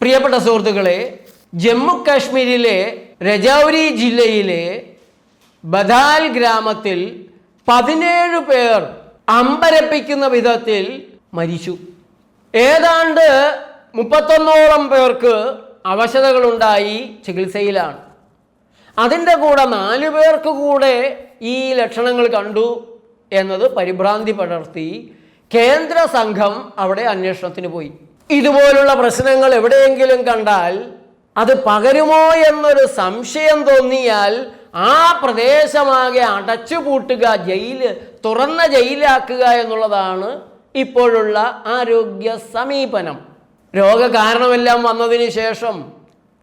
പ്രിയപ്പെട്ട സുഹൃത്തുക്കളെ ജമ്മു കാശ്മീരിലെ രജൗരി ജില്ലയിലെ ബദാൽ ഗ്രാമത്തിൽ പതിനേഴ് പേർ അമ്പരപ്പിക്കുന്ന വിധത്തിൽ മരിച്ചു. ഏതാണ്ട് മുപ്പത്തൊന്നോളം പേർക്ക് അവശതകളുണ്ടായി ചികിത്സയിലാണ്. അതിന്റെ കൂടെ നാല് പേർക്ക് കൂടെ ഈ ലക്ഷണങ്ങൾ കണ്ടു എന്നത് പരിഭ്രാന്തി പടർത്തി കേന്ദ്ര സംഘം അവിടെ അന്വേഷണത്തിന് പോയി. ഇതുപോലുള്ള പ്രശ്നങ്ങൾ എവിടെയെങ്കിലും കണ്ടാൽ അത് പകരുമോ എന്നൊരു സംശയം തോന്നിയാൽ ആ പ്രദേശമാകെ അടച്ചുപൂട്ടുക ജയിൽ തുറന്ന ജയിലാക്കുക എന്നുള്ളതാണ് ഇപ്പോഴുള്ള ആരോഗ്യ സമീപനം. രോഗകാരണമെല്ലാം വന്നതിന് ശേഷം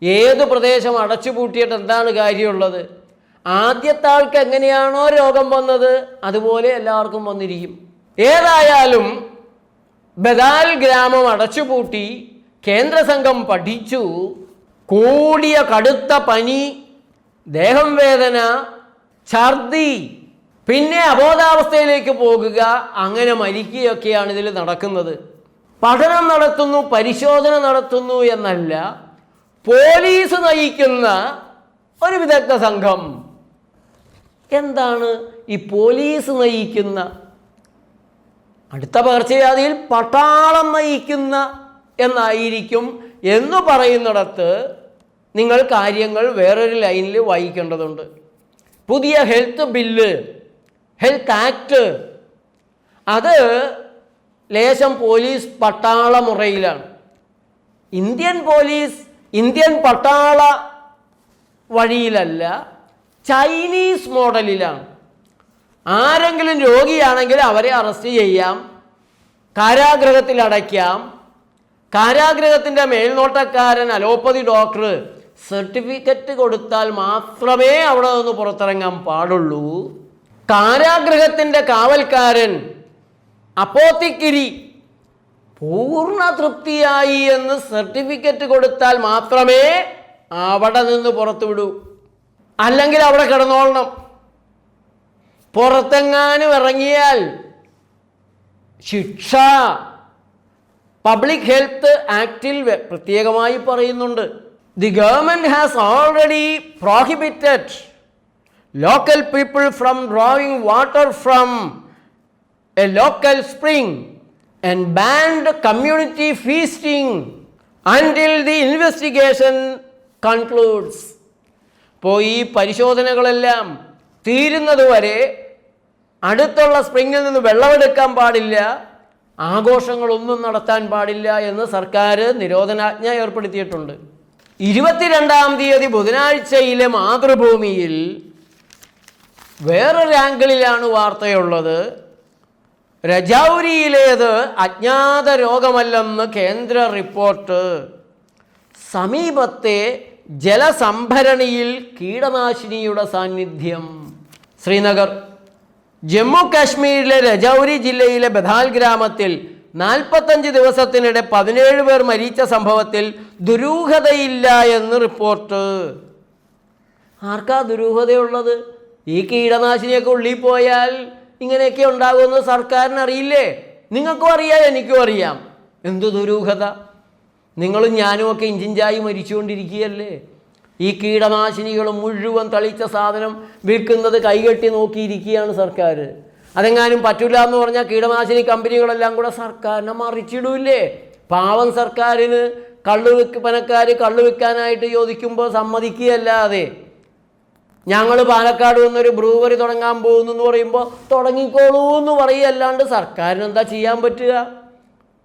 ഏത് പ്രദേശം അടച്ചുപൂട്ടിയിട്ട് എന്താണ് കാര്യമുള്ളത്? ആദ്യത്തെ ആൾക്ക് എങ്ങനെയാണോ രോഗം വന്നത് അതുപോലെ എല്ലാവർക്കും വന്നിരിക്കും. ഏതായാലും ബദാൽ ഗ്രാമം അടച്ചുപൂട്ടി കേന്ദ്ര സംഘം പഠിച്ചു. കൂടിയ കടുത്ത പനി ദേഹം വേദന ഛർദി. പിന്നെ അബോധാവസ്ഥയിലേക്ക് പോകുക അങ്ങനെ മരിക്കുകയൊക്കെയാണ് ഇതിൽ നടക്കുന്നത്. പഠനം നടത്തുന്നു പരിശോധന നടത്തുന്നു എന്നല്ല പോലീസ് നയിക്കുന്ന ഒരു വിദഗ്ധ സംഘം. എന്താണ് ഈ പോലീസ് നയിക്കുന്ന അടുത്ത പകർച്ചവ്യാധിയിൽ പട്ടാളം നയിക്കുന്ന എന്നായിരിക്കും എന്ന് പറയുന്നിടത്ത് നിങ്ങൾ കാര്യങ്ങൾ വേറൊരു ലൈനിൽ വായിക്കേണ്ടതുണ്ട്. പുതിയ ഹെൽത്ത് ബില്ല് ഹെൽത്ത് ആക്ട് അത് ലേശം പോലീസ് പട്ടാള മുറയിലാണ്. ഇന്ത്യൻ പോലീസ് ഇന്ത്യൻ പട്ടാള വഴിയിലല്ല ചൈനീസ് മോഡലിലാണ്. ആരെങ്കിലും രോഗിയാണെങ്കിൽ അവരെ അറസ്റ്റ് ചെയ്യാം കാരാഗ്രഹത്തിൽ അടയ്ക്കാം. കാരാഗ്രഹത്തിന്റെ മേൽനോട്ടക്കാരൻ അലോപ്പതി ഡോക്ടർ സർട്ടിഫിക്കറ്റ് കൊടുത്താൽ മാത്രമേ അവിടെ നിന്ന് പുറത്തിറങ്ങാൻ പാടുള്ളൂ. കാരാഗ്രഹത്തിന്റെ കാവൽക്കാരൻ അപ്പോത്തിക്കിരി പൂർണ തൃപ്തിയായി എന്ന് സർട്ടിഫിക്കറ്റ് കൊടുത്താൽ മാത്രമേ അവിടെ നിന്ന് പുറത്തു വിടൂ അല്ലെങ്കിൽ അവിടെ കിടന്നോളണം. പുറത്തെങ്ങാനും ഇറങ്ങിയാൽ ശിക്ഷ. പബ്ലിക് ഹെൽത്ത് ആക്ടിൽ പ്രത്യേകമായി പറയുന്നുണ്ട്. The government has already prohibited local people from drawing water from a local spring and banned community feasting ആൻഡിൽ the investigation concludes അപ്പോൾ ഈ പരിശോധനകളെല്ലാം തീരുന്നതുവരെ അടുത്തുള്ള സ്പ്രിങ്ങിൽ നിന്ന് വെള്ളമെടുക്കാൻ പാടില്ല. ആഘോഷങ്ങളൊന്നും നടത്താൻ പാടില്ല എന്ന് സർക്കാർ നിരോധനാജ്ഞ ഏർപ്പെടുത്തിയിട്ടുണ്ട്. ഇരുപത്തിരണ്ടാം തീയതി ബുധനാഴ്ചയിലെ മാതൃഭൂമിയിൽ വേറൊരു ആംഗിളിലാണ് വാർത്തയുള്ളത്. രജൗരിയിലേത് അജ്ഞാത രോഗമല്ലെന്ന് കേന്ദ്ര റിപ്പോർട്ട്. സമീപത്തെ ജലസംഭരണിയിൽ കീടനാശിനിയുടെ സാന്നിധ്യം. ശ്രീനഗർ. ജമ്മു കാശ്മീരിലെ രജൗരി ജില്ലയിലെ ബഥാൽ ഗ്രാമത്തിൽ നാൽപ്പത്തഞ്ച് ദിവസത്തിനിടെ പതിനേഴ് പേർ മരിച്ച സംഭവത്തിൽ ദുരൂഹതയില്ല എന്ന് റിപ്പോർട്ട്. ആർക്കാ ദുരൂഹതയുള്ളത്? ഈ കീടനാശിനിയൊക്കെ ഉള്ളിൽ പോയാൽ ഇങ്ങനെയൊക്കെ ഉണ്ടാകുമെന്ന് സർക്കാരിന് അറിയില്ലേ നിങ്ങൾക്കും അറിയാം എനിക്കും അറിയാം. എന്ത് ദുരൂഹത? നിങ്ങളും ഞാനും ഒക്കെ ഇഞ്ചിഞ്ചായി മരിച്ചുകൊണ്ടിരിക്കുകയല്ലേ? ഈ കീടനാശിനികൾ മുഴുവൻ തളിച്ച സാധനം വിൽക്കുന്നത് കൈകെട്ടി നോക്കിയിരിക്കുകയാണ് സർക്കാർ. അതെങ്ങാനും പറ്റില്ല എന്ന് പറഞ്ഞാൽ കീടനാശിനി കമ്പനികളെല്ലാം കൂടെ സർക്കാരിനെ മറിച്ചിടൂല്ലേ? പാവം സർക്കാരിന് കള്ള് വിൽപ്പനക്കാർ കള്ളു വിൽക്കാനായിട്ട് ചോദിക്കുമ്പോൾ സമ്മതിക്കുകയല്ലാതെ. ഞങ്ങൾ പാലക്കാട് വന്നൊരു ബ്രൂവറി തുടങ്ങാൻ പോകുന്നു എന്ന് പറയുമ്പോൾ തുടങ്ങിക്കോളൂ എന്ന് പറയുകയല്ലാണ്ട് സർക്കാരിന് എന്താ ചെയ്യാൻ പറ്റുക?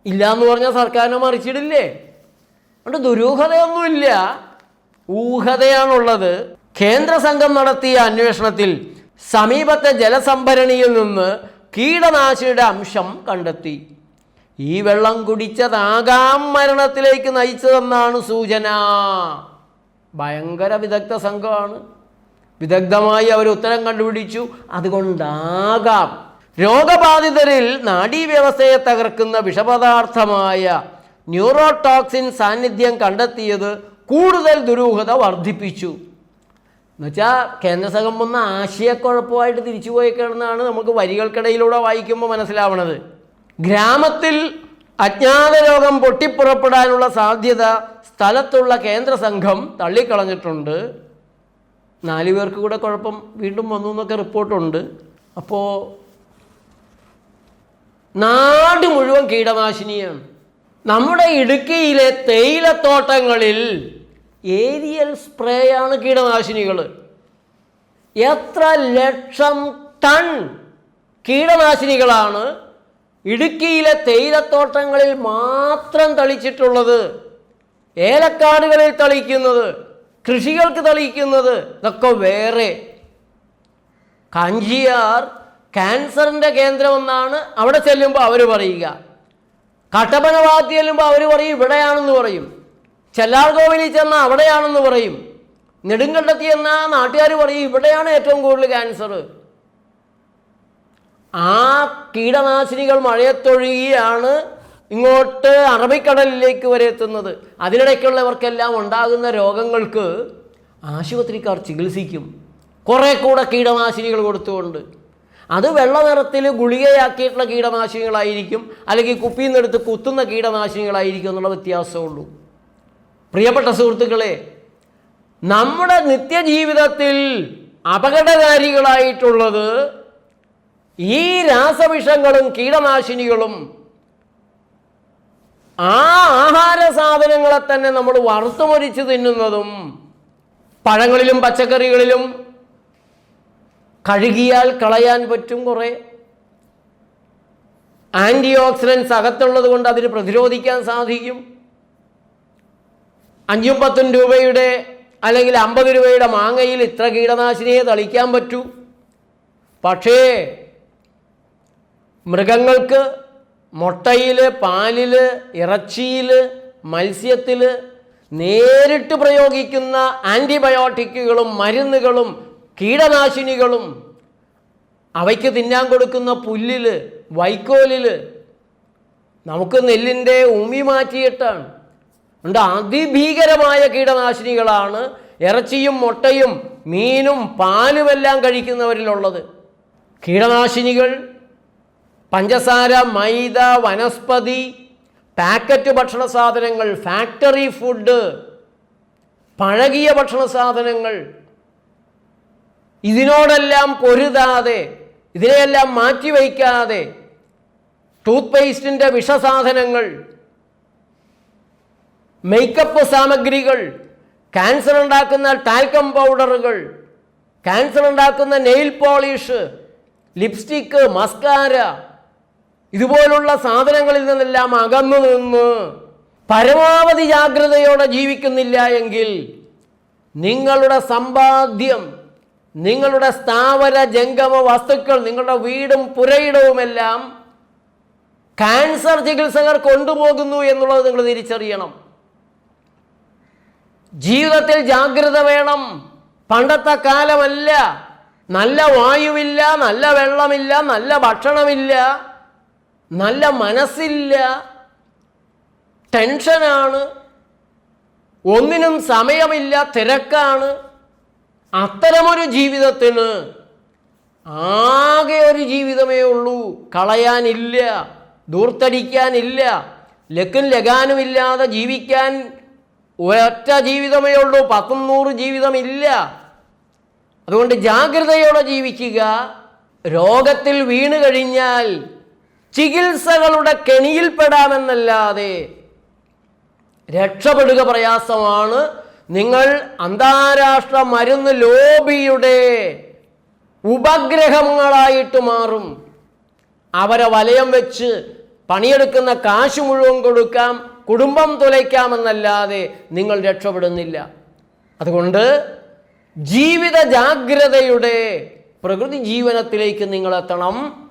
ഇല്ല എന്ന് പറഞ്ഞാൽ സർക്കാരിനെ മറിച്ചിടില്ലേ? അതുകൊണ്ട് ദുരൂഹതയൊന്നുമില്ല. ഊഹതയാണുള്ളത്. കേന്ദ്ര സംഘം നടത്തിയ അന്വേഷണത്തിൽ സമീപത്തെ ജലസംഭരണിയിൽ നിന്ന് കീടനാശിനിയുടെ അംശം കണ്ടെത്തി. ഈ വെള്ളം കുടിച്ചതാകാം മരണത്തിലേക്ക് നയിച്ചതെന്നാണ് സൂചന. ഭയങ്കര വിദഗ്ധ സംഘമാണ്. വിദഗ്ധമായി അവർ ഉത്തരം കണ്ടുപിടിച്ചു. അതുകൊണ്ടാകാം. രോഗബാധിതരിൽ നാഡീവ്യവസ്ഥയെ തകർക്കുന്ന വിഷപദാർത്ഥമായ ന്യൂറോടോക്സിൻ സാന്നിധ്യം കണ്ടെത്തിയത് കൂടുതൽ ദുരൂഹത വർദ്ധിപ്പിച്ചു. എന്നുവെച്ചാൽ കേന്ദ്ര സംഘം വന്ന ആശയക്കുഴപ്പമായിട്ട് തിരിച്ചു പോയേക്കാണെന്നാണ് നമുക്ക് വരികൾക്കിടയിലൂടെ വായിക്കുമ്പോൾ മനസ്സിലാവണത്. ഗ്രാമത്തിൽ അജ്ഞാത രോഗം പൊട്ടിപ്പുറപ്പെടാനുള്ള സാധ്യത സ്ഥലത്തുള്ള കേന്ദ്ര സംഘം തള്ളിക്കളഞ്ഞിട്ടുണ്ട്. നാല് പേർക്ക് കൂടെ കുഴപ്പം വീണ്ടും വന്നു എന്നൊക്കെ റിപ്പോർട്ടുണ്ട്. അപ്പോൾ നാട് മുഴുവൻ കീടനാശിനിയാണ്. നമ്മുടെ ഇടുക്കിയിലെ തേയിലത്തോട്ടങ്ങളിൽ ഏരിയൽ സ്പ്രേയാണ് കീടനാശിനികൾ. എത്ര ലക്ഷം ടൺ കീടനാശിനികളാണ് ഇടുക്കിയിലെ തേയിലത്തോട്ടങ്ങളിൽ മാത്രം തളിച്ചിട്ടുള്ളത്. ഏലക്കാടുകളിൽ തളിക്കുന്നത് കൃഷികൾക്ക് തളിക്കുന്നത് ഇതൊക്കെ വേറെ. കാഞ്ചിയാർ ക്യാൻസറിന്റെ കേന്ദ്രമെന്നാണ് അവിടെ ചെല്ലുമ്പോൾ അവർ പറയുക. കട്ടപ്പനഭാഗത്ത് ചെല്ലുമ്പോൾ അവർ പറയും ഇവിടെയാണെന്ന് പറയും. ചെല്ലാർകോവിലിൽ ചെന്ന അവിടെയാണെന്ന് പറയും. നെടുങ്കണ്ടത്തി എന്ന നാട്ടുകാർ പറയും ഇവിടെയാണ് ഏറ്റവും കൂടുതൽ ക്യാൻസർ. ആ കീടനാശിനികൾ മഴയത്തൊഴുകിയാണ് ഇങ്ങോട്ട് അറബിക്കടലിലേക്ക് വരെ എത്തുന്നത്. അതിനിടയ്ക്കുള്ളവർക്കെല്ലാം ഉണ്ടാകുന്ന രോഗങ്ങൾക്ക് ആശുപത്രിക്കാർ ചികിത്സിക്കും. കുറേ കൂടെ കീടനാശിനികൾ കൊടുത്തുകൊണ്ട്. അത് വെള്ള നിറത്തിൽ ഗുളികയാക്കിയിട്ടുള്ള കീടനാശിനികളായിരിക്കും അല്ലെങ്കിൽ കുപ്പിയിൽ നിന്നെടുത്ത് കുത്തുന്ന കീടനാശിനികളായിരിക്കും എന്നുള്ള വ്യത്യാസമുള്ളൂ പ്രിയപ്പെട്ട സുഹൃത്തുക്കളെ നമ്മുടെ നിത്യജീവിതത്തിൽ അപകടകാരികളായിട്ടുള്ളത് ഈ രാസവിഷങ്ങളും കീടനാശിനികളും ആ ആഹാര സാധനങ്ങളെ തന്നെ നമ്മൾ വറുത്തുമൊരിച്ച് തിന്നുന്നതും പഴങ്ങളിലും പച്ചക്കറികളിലും കഴുകിയാൽ കളയാൻ പറ്റും കുറേ. ആന്റി ഓക്സിഡൻസ് അകത്തുള്ളത് കൊണ്ട് അതിന് പ്രതിരോധിക്കാൻ സാധിക്കും. അഞ്ചും പത്തും രൂപയുടെ അല്ലെങ്കിൽ അമ്പത് രൂപയുടെ മാങ്ങയിൽ ഇത്ര കീടനാശിനിയെ തളിക്കാൻ പറ്റൂ? പക്ഷേ മൃഗങ്ങൾക്ക് മുട്ടയിൽ പാലിൽ ഇറച്ചിയിൽ മത്സ്യത്തിൽ നേരിട്ട് പ്രയോഗിക്കുന്ന ആന്റിബയോട്ടിക്കുകളും മരുന്നുകളും കീടനാശിനികളും അവയ്ക്ക് തിന്നാൻ കൊടുക്കുന്ന പുല്ലിൽ വൈക്കോലിൽ നമുക്ക് നെല്ലിന്റെ ഉമി മാറ്റിയിട്ടാണ്. ഉണ്ട്. അതിഭീകരമായ കീടനാശിനികളാണ് ഇറച്ചിയും മുട്ടയും മീനും പാലുമെല്ലാം കഴിക്കുന്നവരിലുള്ളത്. കീടനാശിനികൾ പഞ്ചസാര മൈദ വനസ്പതി പാക്കറ്റ് ഭക്ഷണ സാധനങ്ങൾ ഫാക്ടറി ഫുഡ് പഴകിയ ഭക്ഷണ സാധനങ്ങൾ ഇതിനോടെല്ലാം പൊരുതാതെ ഇതിനെയെല്ലാം മാറ്റിവയ്ക്കാതെ ടൂത്ത് പേസ്റ്റിന്റെ വിഷസാധനങ്ങൾ മേക്കപ്പ് സാമഗ്രികൾ ക്യാൻസർ ഉണ്ടാക്കുന്ന ടാൽക്കം പൗഡറുകൾ ക്യാൻസർ ഉണ്ടാക്കുന്ന നെയിൽ പോളിഷ് ലിപ്സ്റ്റിക്ക് മസ്കാര ഇതുപോലുള്ള സാധനങ്ങളിൽ നിന്നെല്ലാം അകന്നു നിന്ന് പരമാവധി ജാഗ്രതയോടെ ജീവിക്കുന്നില്ല എങ്കിൽ നിങ്ങളുടെ സമ്പാദ്യം നിങ്ങളുടെ സ്ഥാവര ജംഗമ വസ്തുക്കൾ നിങ്ങളുടെ വീടും പുരയിടവുമെല്ലാം ക്യാൻസർ ചികിത്സകർ കൊണ്ടുപോകുന്നു എന്നുള്ളത് നിങ്ങൾ തിരിച്ചറിയണം. ജീവിതത്തിൽ ജാഗ്രത വേണം. പണ്ടത്തെ കാലമല്ല. നല്ല വായുവില്ല നല്ല വെള്ളമില്ല നല്ല ഭക്ഷണമില്ല നല്ല മനസ്സില്ല. ടെൻഷനാണ്. ഒന്നിനും സമയമില്ല തിരക്കാണ്. അത്തരമൊരു ജീവിതത്തിന് ആകെ ഒരു ജീവിതമേ ഉള്ളൂ. കളയാനില്ല ദൂർത്തടിക്കാനില്ല ലക്കും ലഗാനുമില്ലാതെ ജീവിക്കാൻ ഒരൊറ്റ ജീവിതമേ ഉള്ളൂ പത്തും നൂറ് ജീവിതമില്ല. അതുകൊണ്ട് ജാഗ്രതയോടെ ജീവിക്കുക. രോഗത്തിൽ വീണു കഴിഞ്ഞാൽ ചികിത്സകളുടെ കെണിയിൽപ്പെടാമെന്നല്ലാതെ രക്ഷപ്പെടുക പ്രയാസമാണ്. നിങ്ങൾ അന്താരാഷ്ട്ര മരുന്ന് ലോബിയുടെ ഉപഗ്രഹങ്ങളായിട്ട് മാറും. അവരെ വലയം വെച്ച് പണിയെടുക്കുന്ന കാശ് മുഴുവൻ കൊടുക്കാം. കുടുംബം തുലയ്ക്കാമെന്നല്ലാതെ നിങ്ങൾ രക്ഷപ്പെടുന്നില്ല. അതുകൊണ്ട് ജീവിത ജാഗ്രതയുടെ പ്രകൃതി ജീവനത്തിലേക്ക് നിങ്ങൾ എത്തണം.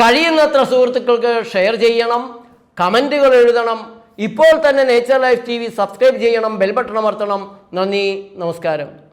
കഴിയുന്നത്ര സുഹൃത്തുക്കൾക്ക് ഷെയർ ചെയ്യണം. കമന്റുകൾ എഴുതണം. ഇപ്പോൾ തന്നെ nature life T V subscribe ചെയ്യണം. ബെൽ ബട്ടൺ അമർത്തണം. നന്ദി. നമസ്കാരം.